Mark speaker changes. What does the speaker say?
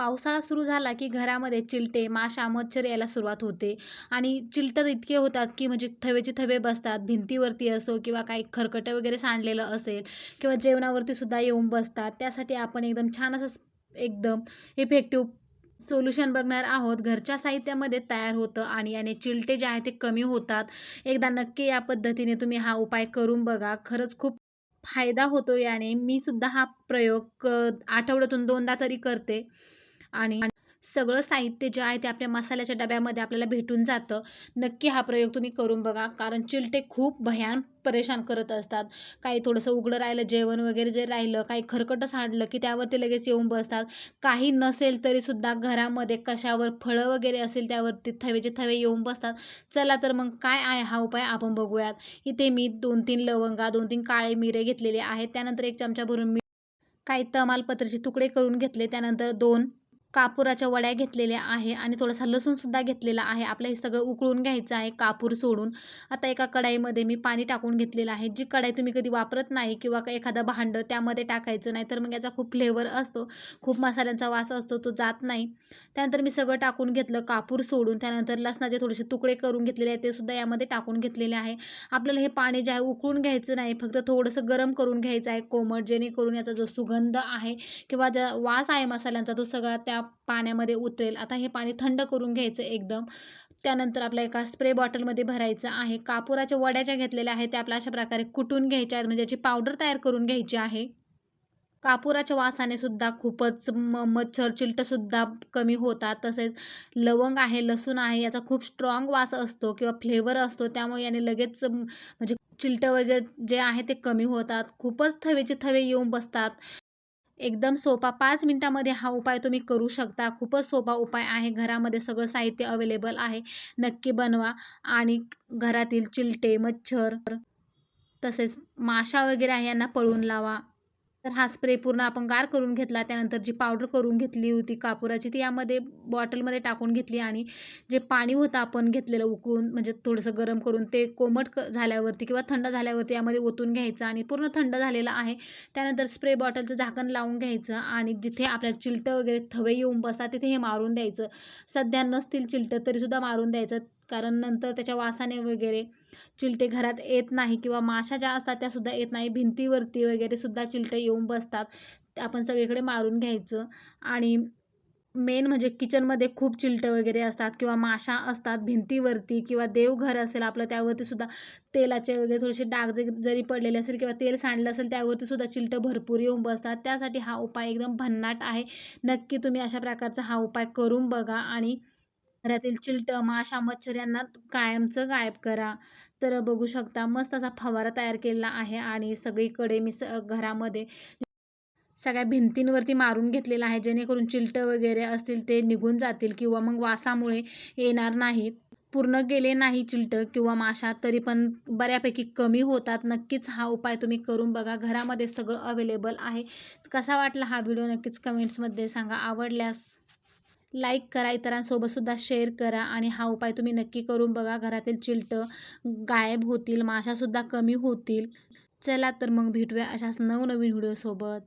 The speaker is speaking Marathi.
Speaker 1: पावसाळा सुरू झाला की घरामध्ये चिलटे माशा मच्छर यायला सुरुवात होते. आणि चिलटं इतके होतात की म्हणजे थवेचे थवे बसतात भिंतीवरती असो किंवा काही खरकटं वगैरे सांडलेलं असेल किंवा जेवणावरती सुद्धा येऊन बसतात. त्यासाठी आपण एकदम छान असं एकदम इफेक्टिव्ह सोल्युशन बघणार आहोत. घरच्या साहित्यामध्ये तयार होतं आणि याने चिलटे जे आहे ते कमी होतात. एकदा नक्की या पद्धतीने तुम्ही हा उपाय करून बघा. खरंच खूप फायदा होतो याने. मी सुद्धा हा प्रयोग आठवड्यातून दोनदा तरी करते. आणि सगळं साहित्य जे आहे ते आपल्या मसाल्याच्या डब्यामध्ये आपल्याला भेटून जातं. नक्की हा प्रयोग तुम्ही करून बघा कारण चिलटे खूप भयान परेशान करत असतात. काही थोडंसं उघडं राहिलं जेवण वगैरे जे राहिलं काही खरकटं सांडलं की त्यावरती लगेच येऊन बसतात. काही नसेल तरीसुद्धा घरामध्ये कशावर फळं वगैरे असेल त्यावरती थवेचे थवे येऊन बसतात. चला तर मग काय आहे हा उपाय आपण बघूयात. इथे मी दोन तीन लवंगा दोन तीन काळे मिरे घेतलेले आहेत. त्यानंतर एक चमचा भरून मी काही तमालपत्राचे तुकडे करून घेतले. त्यानंतर दोन कापुराच्या वड्या घेतलेल्या आहे आणि थोडासा लसूणसुद्धा घेतलेला आहे. आपलं हे सगळं उकळून घ्यायचं आहे कापूर सोडून. आता एका कढाईमध्ये मी पाणी टाकून घेतलेलं आहे. जी कढाई तुम्ही कधी वापरत नाही किंवा एखादं भांडं त्यामध्ये टाकायचं नाही तर मग याचा खूप फ्लेवर असतो. खूप मसाल्यांचा वास असतो तो जात नाही. त्यानंतर मी सगळं टाकून घेतलं कापूर सोडून. त्यानंतर लसणाचे थोडेसे तुकडे करून घेतलेले आहे ते सुद्धा यामध्ये टाकून घेतलेले आहे. आपल्याला हे पाणी जे आहे उकळून घ्यायचं नाही फक्त थोडंसं गरम करून घ्यायचं आहे कोमट जेणेकरून याचा जो सुगंध आहे किंवा ज्या वास आहे मसाल्यांचा तो सगळा त्या पाण्यामध्ये उतरेल. आता हे पाणी थंड करून घ्यायचं एकदम. त्यानंतर आपल्या एका स्प्रे बॉटलमध्ये भरायचं आहे. कापुराच्या वड्या ज्या घेतलेल्या आहेत. त्या आपल्या अशा प्रकारे कुटून घ्यायच्या आहेत. म्हणजे याची पावडर तयार करून घ्यायची आहे. कापुराच्या वासाने सुद्धा खूपच म मच्छर चिलटंसुद्धा कमी होतात. तसेच लवंग आहे लसूण आहे याचा खूप स्ट्रॉंग वास असतो किंवा फ्लेवर असतो. त्यामुळे याने लगेच म्हणजे चिलटं वगैरे जे आहे ते कमी होतात. खूपच थवेचे थवे येऊन बसतात. एकदम सोपा. पाच मिनटामध्ये हा उपाय तुम्ही करू शकता. खूपच सोपा उपाय आहे. घरामध्ये सगळं साहित्य अवेलेबल आहे. नक्की बनवा. आणि घरातील चिलटे मच्छर तसेच माशा वगैरे आहे यांना पळून लावा. तर हा स्प्रे पूर्ण आपण गार करून घेतला त्यानंतर जी पावडर करून घेतली होती कापुराची ती यामध्ये बॉटलमध्ये टाकून घेतली आणि जे पाणी होतं आपण घेतलेलं उकळून म्हणजे थोडंसं गरम करून ते कोमट क झाल्यावरती किंवा थंड झाल्यावरती यामध्ये ओतून घ्यायचं आणि पूर्ण थंड झालेलं आहे. त्यानंतर स्प्रे बॉटलचं झाकण लावून घ्यायचं आणि जिथे आपल्याला चिलटं वगैरे थवे येऊन बसतात तिथे हे मारून द्यायचं. सध्या नसतील चिलटं तरीसुद्धा मारून द्यायचं. कारण नंतर त्याच्या वासाने वगैरे चिलटे घरात येत नाही किंवा माशा ज्या असतात त्यासुद्धा येत नाही. भिंतीवरती वगैरे सुद्धा चिलटे येऊन बसतात. आपण सगळीकडे मारून घ्यायचं. आणि मेन म्हणजे किचनमध्ये खूप चिलटं वगैरे असतात किंवा माशा असतात भिंतीवरती किंवा देवघर असेल आपलं त्यावरती सुद्धा तेलाचे वगैरे थोडेसे डाग जरी पडलेले असेल किंवा तेल सांडलं असेल त्यावरती सुद्धा चिलटं भरपूर येऊन बसतात. त्यासाठी हा उपाय एकदम भन्नाट आहे. नक्की तुम्ही अशा प्रकारचा हा उपाय करून बघा आणि घरातील चिलटं माशा मच्छर यांना कायमचं गायब करा. तर बघू शकता मस्त असा फवारा तयार केलेला आहे आणि सगळीकडे मी स घरामध्ये सगळ्या भिंतींवरती मारून घेतलेला आहे. जेणेकरून चिलटं वगैरे असतील ते निघून जातील किंवा मग वासामुळे येणार नाहीत. पूर्ण गेले नाही चिलटं किंवा माशा तरी पण बऱ्यापैकी कमी होतात. नक्कीच हा उपाय तुम्ही करून बघा. घरामध्ये सगळं अवेलेबल आहे. कसा वाटला हा व्हिडिओ? नक्कीच कमेंट्समध्ये सांगा. आवडल्यास लाईक करा इतरांसोबतसुद्धा शेअर करा आणि हा उपाय तुम्ही नक्की करून बघा. घरातील चिलटं गायब होतील माशासुद्धा कमी होतील. चला तर मग भेटूया अशाच नवनवीन व्हिडिओसोबत